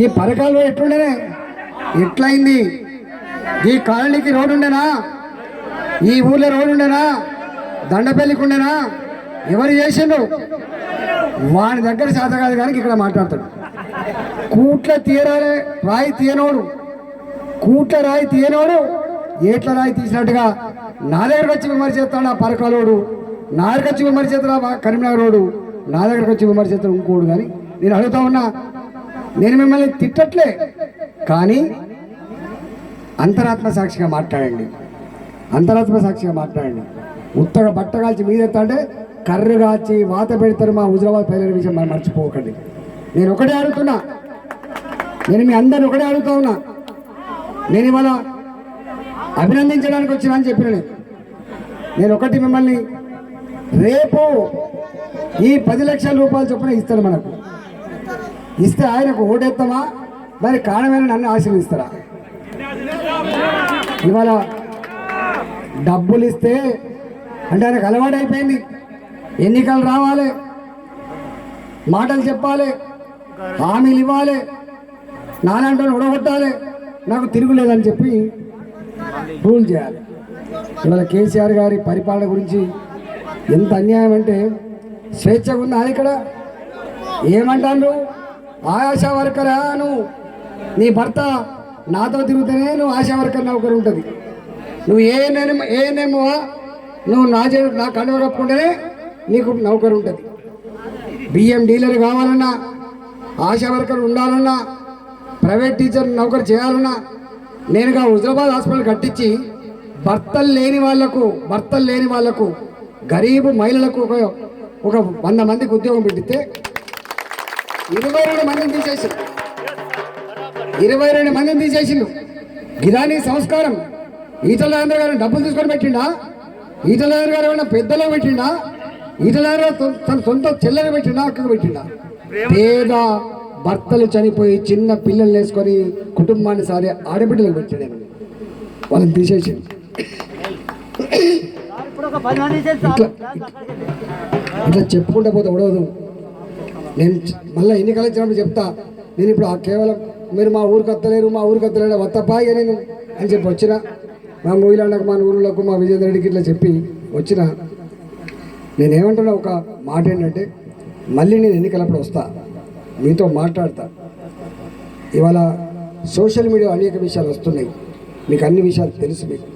ఈ పరకాలు ఎట్లుండేనే? ఎట్లయింది? ఈ కాలనీకి రోడ్డు ఉండేనా ఈ ఊర్లో రోడ్డు ఉండేనా దండపల్లికి ఉండేనా ఎవరు చేసిండు వాడి దగ్గర శాత కాదు కానీ ఇక్కడ మాట్లాడతాడు. కూట్ల తీరాలే రాయి తీయనోడు. కూట్ల రాయి తీయనోడు ఏట్ల రాయి తీసినట్టుగా నా దగ్గరకు వచ్చి విమర్శ చేస్తాడు ఆ పరకాలోడు. నా దగ్గరకు వచ్చి విమర్శ చేస్తాడు కరీంనగర్ రోడ్డు నా దగ్గరకు వచ్చి విమర్శ చేస్తాడు ఇంకోడు కానీ నేను అడుగుతా ఉన్నా నేను మిమ్మల్ని తిట్టట్లే. కానీ అంతరాత్మ సాక్షిగా మాట్లాడండి. అంతరాత్మ సాక్షిగా మాట్లాడండి. ఉత్తగా బట్ట కాల్చి మీదెత్తా అంటే కర్రు కాల్చి వాత పెడతారు మా హుజరాబాద్ పేరు విషయం మనం మర్చిపోకండి. నేను ఒకటే అడుగుతున్నా. నేను మీ అందరిని ఒకటే అడుగుతా ఉన్నా. నేను ఇవాళ అభినందించడానికి వచ్చినా అని చెప్పిన నేను. ఒకటి మిమ్మల్ని రేపు ఈ పది లక్షల రూపాయలు చొప్పున ఇస్తాను మనకు. ఇస్తే ఆయనకు ఓటేస్తామా మరి కారణమైన నన్ను ఆశీర్వదిస్తారా? ఇవాళ డబ్బులు ఇస్తే అంటే ఆయనకు అలవాటు అయిపోయింది ఎన్నికలు రావాలి మాటలు చెప్పాలి హామీలు ఇవ్వాలి నాలంటూ ఉడగొట్టాలి నాకు తిరుగులేదని చెప్పి రూల్ చేయాలి. ఇవాళ కేసీఆర్ గారి పరిపాలన గురించి ఎంత అన్యాయం అంటే స్వేచ్ఛగా ఉందా ఇక్కడ? ఏమంటాను ఆశా వర్కరా నువ్వు నీ భర్త నాతో తిరుగుతూనే నువ్వు ఆశా వర్కర్ నౌకరు ఉంటుంది. నువ్వు ఏ ఏనేమో నువ్వు నా చే నా కండువ కప్పుకుంటేనే నీకు నౌకరు ఉంటుంది. బియ్యం డీలర్ కావాలన్నా ఆశా వర్కర్ ఉండాలన్నా ప్రైవేట్ టీచర్ నౌకరు చేయాలన్నా నేనుగా హుజరాబాద్ హాస్పిటల్ కట్టించి భర్తలు లేని వాళ్ళకు భర్తలు లేని వాళ్ళకు గరీబు మహిళలకు ఒక ఒక వంద మందికి ఉద్యోగం పెట్టితే ఇరవై రెండు మందిని తీసేసి ఇరవై రెండు మందిని తీసేసిండు. గిదాని సంస్కారం. ఈటల రాజేంద్ర గారు డబ్బులు తీసుకొని పెట్టిండా? ఈటల రాజేంద్ర గారు ఏమైనా పెద్దలో పెట్టిండా? ఈటల రాజేంద్ర తన- సొంత చెల్లెలు పెట్టిండా? అక్కకు పెట్టిండా? పేద భర్తలు చనిపోయి చిన్న పిల్లలు వేసుకొని కుటుంబాన్ని సారే ఆడబిడ్డలకు పెట్టాడు. వాళ్ళని తీసేసి ఇట్లా ఇట్లా చెప్పుకుంటా పోతే ఉడవదు నేను మళ్ళీ ఎన్నికలు వచ్చినప్పుడు చెప్తా? నేను ఇప్పుడు ఆ కేవలం మీరు మా ఊరికి వస్తలేరు మా ఊరికి వస్తలేరు వత్తపా నేను అని చెప్పి వచ్చిన. మా మూవీలాండకు మా ఊళ్ళకు మా విజేంద్ర రెడ్డికి ఇట్లా చెప్పి వచ్చిన. నేనేమంటున్నా ఒక మాట ఏంటంటే మళ్ళీ నేను ఎన్నికలప్పుడు వస్తా. మీతో మాట్లాడతా. ఇవాళ సోషల్ మీడియా అనేక విషయాలు వస్తున్నాయి. మీకు అన్ని విషయాలు తెలుసు మీకు.